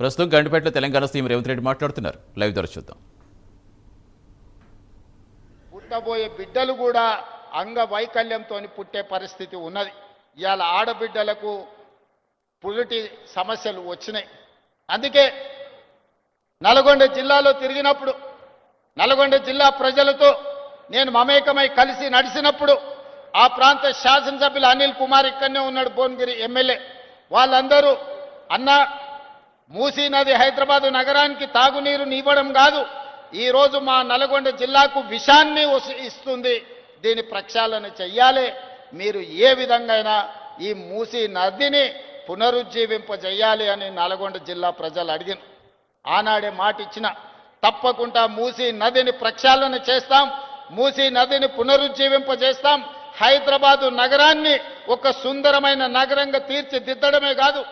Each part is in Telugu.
ప్రస్తుతం గండిపేటలో తెలంగాణ సీఎం రేవంత్ రెడ్డి మాట్లాడుతున్నారు. లైవ్ ద్వారా చూద్దాం. పుట్టబోయే బిడ్డలు కూడా అంగవైకల్యంతో పుట్టే పరిస్థితి ఉన్నది. ఇవాళ ఆడబిడ్డలకు పులిటి సమస్యలు వచ్చినాయి. అందుకే నల్గొండ జిల్లాలో తిరిగినప్పుడు నల్గొండ జిల్లా ప్రజలతో నేను మమేకమై కలిసి నడిచినప్పుడు ఆ ప్రాంత శాసనసభ్యులు అనిల్ కుమార్ ఇక్కడనే ఉన్నాడు భువనగిరి ఎమ్మెల్యే. వాళ్ళందరూ అన్న మూసీ నది హైదరాబాద్ నగరానికి తాగునీరు ఇవ్వడం కాదు. ఈరోజు మా నల్గొండ జిల్లాకు విషాన్ని ఇస్తుంది. దీని ప్రక్షాళన చెయ్యాలి. మీరు ఏ విధంగా ఈ మూసీ నదిని పునరుజ్జీవింపజేయాలి అని నల్గొండ జిల్లా ప్రజలు అడిగిన. ఆనాడే మాట ఇచ్చిన తప్పకుండా మూసీ నదిని ప్రక్షాళన చేస్తాం. మూసీ నదిని పునరుజ్జీవింపజేస్తాం. హైదరాబాదు నగరాన్ని ఒక సుందరమైన నగరంగా తీర్చిదిద్దడమే కాదు.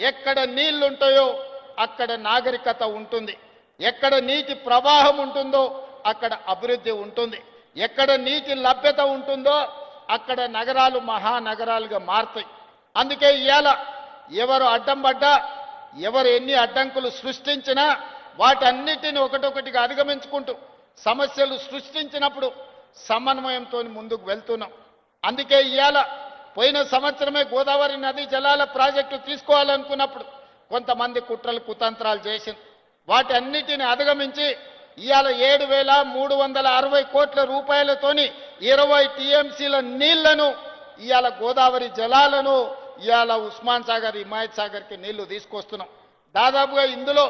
ఎక్కడ నీళ్ళుంటాయో అక్కడ నాగరికత ఉంటుంది. ఎక్కడ నీటి ప్రవాహం ఉంటుందో అక్కడ అభివృద్ధి ఉంటుంది. ఎక్కడ నీటి లభ్యత ఉంటుందో అక్కడ నగరాలు మహానగరాలుగా మారుతాయి. అందుకే ఇవాళ ఎవరు అడ్డం పడ్డా ఎవరు ఎన్ని అడ్డంకులు సృష్టించినా వాటన్నిటిని ఒకటొకటిగా అధిగమించుకుంటూ సమస్యలు సృష్టించినప్పుడు సమన్వయంతో ముందుకు వెళ్తున్నాం. అందుకే ఇవాళ పోయిన సంవత్సరమే గోదావరి నది జలాల ప్రాజెక్టు తీసుకోవాలనుకున్నప్పుడు కొంతమంది కుట్రలు కుతంత్రాలు చేసింది వాటి అన్నిటిని అధిగమించి ఇవాళ ఏడు వేల మూడు వందల అరవై కోట్ల రూపాయలతోని ఇరవై టీఎంసీల నీళ్ళను ఇవాళ గోదావరి జలాలను ఇవాళ ఉస్మాన్ సాగర్ హిమాయత్ సాగర్కి నీళ్ళు తీసుకొస్తున్నాం. దాదాపుగా ఇందులో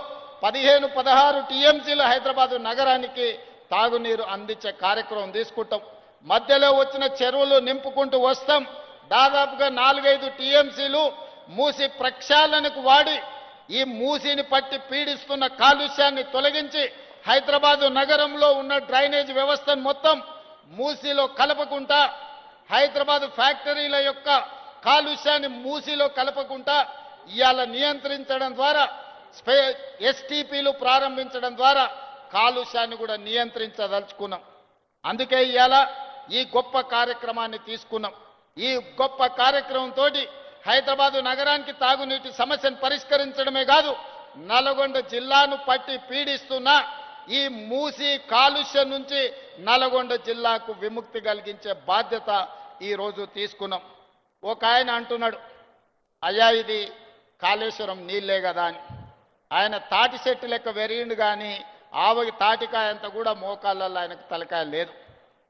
పదిహేను పదహారు టీఎంసీలు హైదరాబాద్ నగరానికి తాగునీరు అందించే కార్యక్రమం తీసుకుంటాం. మధ్యలో వచ్చిన చెరువులు నింపుకుంటూ వస్తాం. దాదాపుగా నాలుగైదు టీఎంసీలు మూసి ప్రక్షాళనకు వాడి ఈ మూసిని పట్టి పీడిస్తున్న కాలుష్యాన్ని తొలగించి హైదరాబాదు నగరంలో ఉన్న డ్రైనేజ్ వ్యవస్థను మొత్తం మూసిలో కలపకుండా హైదరాబాదు ఫ్యాక్టరీల యొక్క కాలుష్యాన్ని మూసిలో కలపకుండా ఇవాళ నియంత్రించడం ద్వారా స్పే ఎస్టీపీలు ప్రారంభించడం ద్వారా కాలుష్యాన్ని కూడా నియంత్రించదలుచుకున్నాం. అందుకే ఇవాళ ఈ గొప్ప కార్యక్రమాన్ని తీసుకున్నాం. ఈ గొప్ప కార్యక్రమంతో హైదరాబాదు నగరానికి తాగునీటి సమస్యను పరిష్కరించడమే కాదు నల్గొండ జిల్లాను పట్టి పీడిస్తున్న ఈ మూసి కాలుష్యం నుంచి నల్గొండ జిల్లాకు విముక్తి కలిగించే బాధ్యత ఈ రోజు తీసుకున్నాం. ఒక ఆయన అంటున్నాడు అయ్యా ఇది కాళేశ్వరం నీళ్ళే కదా అని. ఆయన తాటి చెట్టు లెక్క వెరిగిండు కానీ ఆవకి తాటికాయ అంతా కూడా మోకాళ్ళల్లో ఆయనకు తలకాయ లేదు.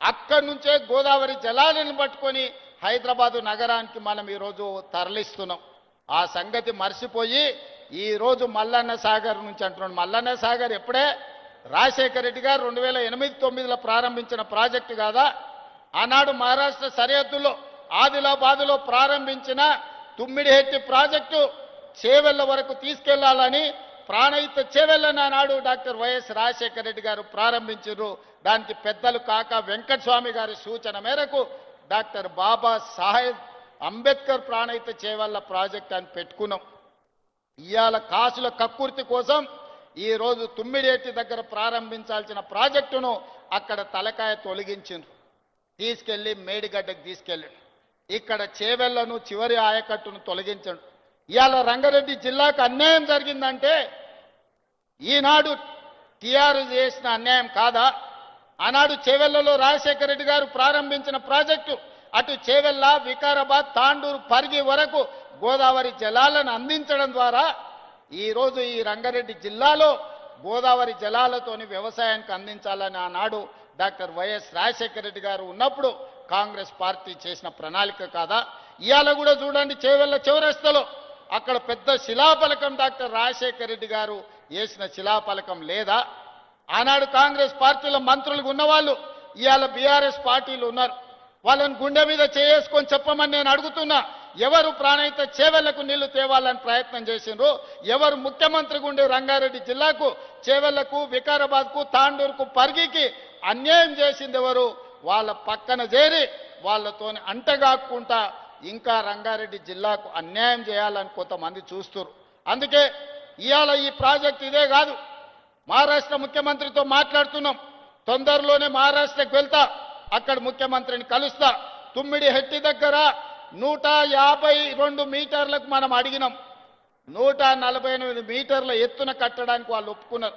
అక్కడి నుంచే గోదావరి జలాలను పట్టుకొని హైదరాబాదు నగరానికి మనం ఈరోజు తరలిస్తున్నాం. ఆ సంగతి మర్చిపోయి ఈరోజు మల్లన్న సాగర్ నుంచి అంటున్నాడు. మల్లన్న సాగర్ ఎప్పుడే? రాజశేఖర రెడ్డి గారు రెండు వేల ఎనిమిది తొమ్మిదిలో ప్రారంభించిన ప్రాజెక్టు కాదా? ఆనాడు మహారాష్ట్ర సరిహద్దులో ఆదిలాబాదులో ప్రారంభించిన తుమ్మిడిహెట్టి ప్రాజెక్టు చేవెళ్ళ వరకు తీసుకెళ్ళాలని ప్రాణహిత చేవెళ్ళని ఆనాడు డాక్టర్ వైఎస్ రాజశేఖర రెడ్డి గారు ప్రారంభించారు. దానికి పెద్దలు కాక వెంకటస్వామి గారి సూచన మేరకు డాక్టర్ బాబా సాహెబ్ అంబేద్కర్ ప్రాణహిత చేవెళ్ళ ప్రాజెక్ట్ అని పెట్టుకున్నాం. ఇవాళ కాసుల కక్కుర్తి కోసం ఈరోజు తుమ్మిడేటి దగ్గర ప్రారంభించాల్సిన ప్రాజెక్టును అక్కడ తలకాయ తొలగించిండ్రు. తీసుకెళ్ళి మేడిగడ్డకు తీసుకెళ్ళి ఇక్కడ చేవెళ్ళను చివరి ఆయకట్టును తొలగించండు ఇవాళ రంగారెడ్డి జిల్లాకు అన్యాయం జరిగిందంటే ఈనాడు టీఆర్ చేసిన అన్యాయం కాదా? ఆనాడు చేవెళ్ళలో రాజశేఖర రెడ్డి గారు ప్రారంభించిన ప్రాజెక్టు అటు చేవెళ్ళ వికారాబాద్ తాండూరు పరిగి వరకు గోదావరి జలాలను అందించడం ద్వారా ఈరోజు ఈ రంగారెడ్డి జిల్లాలో గోదావరి జలాలతోని వ్యవసాయానికి అందించాలని ఆనాడు డాక్టర్ వైఎస్ రాజశేఖర రెడ్డి గారు ఉన్నప్పుడు కాంగ్రెస్ పార్టీ చేసిన ప్రణాళిక కాదా? ఇవాళ కూడా చూడండి చేవెళ్ళ చివరస్తలో అక్కడ పెద్ద శిలాఫలకం డాక్టర్ రాజశేఖర రెడ్డి గారు వేసిన శిలాఫలకం లేదా? ఆనాడు కాంగ్రెస్ పార్టీలో మంత్రులుగా ఉన్నవాళ్ళు ఇవాళ బీఆర్ఎస్ పార్టీలు ఉన్నారు. వాళ్ళని గుండె మీద చేసుకొని చెప్పమని నేను అడుగుతున్నా. ఎవరు ప్రాణహిత చేవెళ్ళకు నీళ్ళు తేవాలని ప్రయత్నం చేసిండ్రు? ఎవరు ముఖ్యమంత్రి ఉండే రంగారెడ్డి జిల్లాకు చేవెళ్ళకు వికారాబాద్కు తాండూరుకు పరిగికి అన్యాయం చేసింది ఎవరు? వాళ్ళ పక్కన చేరి వాళ్ళతో అంటగాక్కుంటా ఇంకా రంగారెడ్డి జిల్లాకు అన్యాయం చేయాలని కొంతమంది చూస్తున్నారు. అందుకే ఇవాళ ఈ ప్రాజెక్ట్ ఇదే కాదు. మహారాష్ట్ర ముఖ్యమంత్రితో మాట్లాడుతున్నాం. తొందరలోనే మహారాష్ట్రకు వెళ్తా. అక్కడ ముఖ్యమంత్రిని కలుస్తా. తుమ్మిడి హెట్టి దగ్గర నూట యాభై రెండు మీటర్లకు మనం అడిగినాం. నూట నలభై ఎనిమిది మీటర్ల ఎత్తున కట్టడానికి వాళ్ళు ఒప్పుకున్నారు.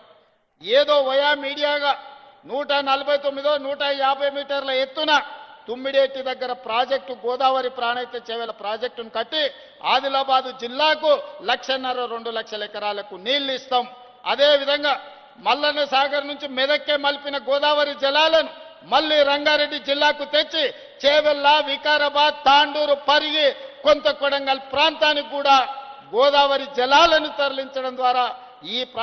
ఏదో వయా మీడియాగా నూట నలభై తొమ్మిదో నూట యాభై మీటర్ల ఎత్తున తుమ్మిడేటి దగ్గర ప్రాజెక్టు గోదావరి ప్రాణైత చేవెల ప్రాజెక్టును కట్టి ఆదిలాబాదు జిల్లాకు లక్షన్నర రెండు లక్షల ఎకరాలకు నీళ్ళు ఇస్తాం. అదేవిధంగా మల్లన్న సాగర్ నుంచి మెదక్కే మలిపిన గోదావరి జలాలను మళ్ళీ రంగారెడ్డి జిల్లాకు తెచ్చి చేవెళ్ళ వికారాబాద్ తాండూరు పరిగి కొంత కొడంగల్ ప్రాంతానికి కూడా గోదావరి జలాలను తరలించడం ద్వారా ఈ ప్రాంత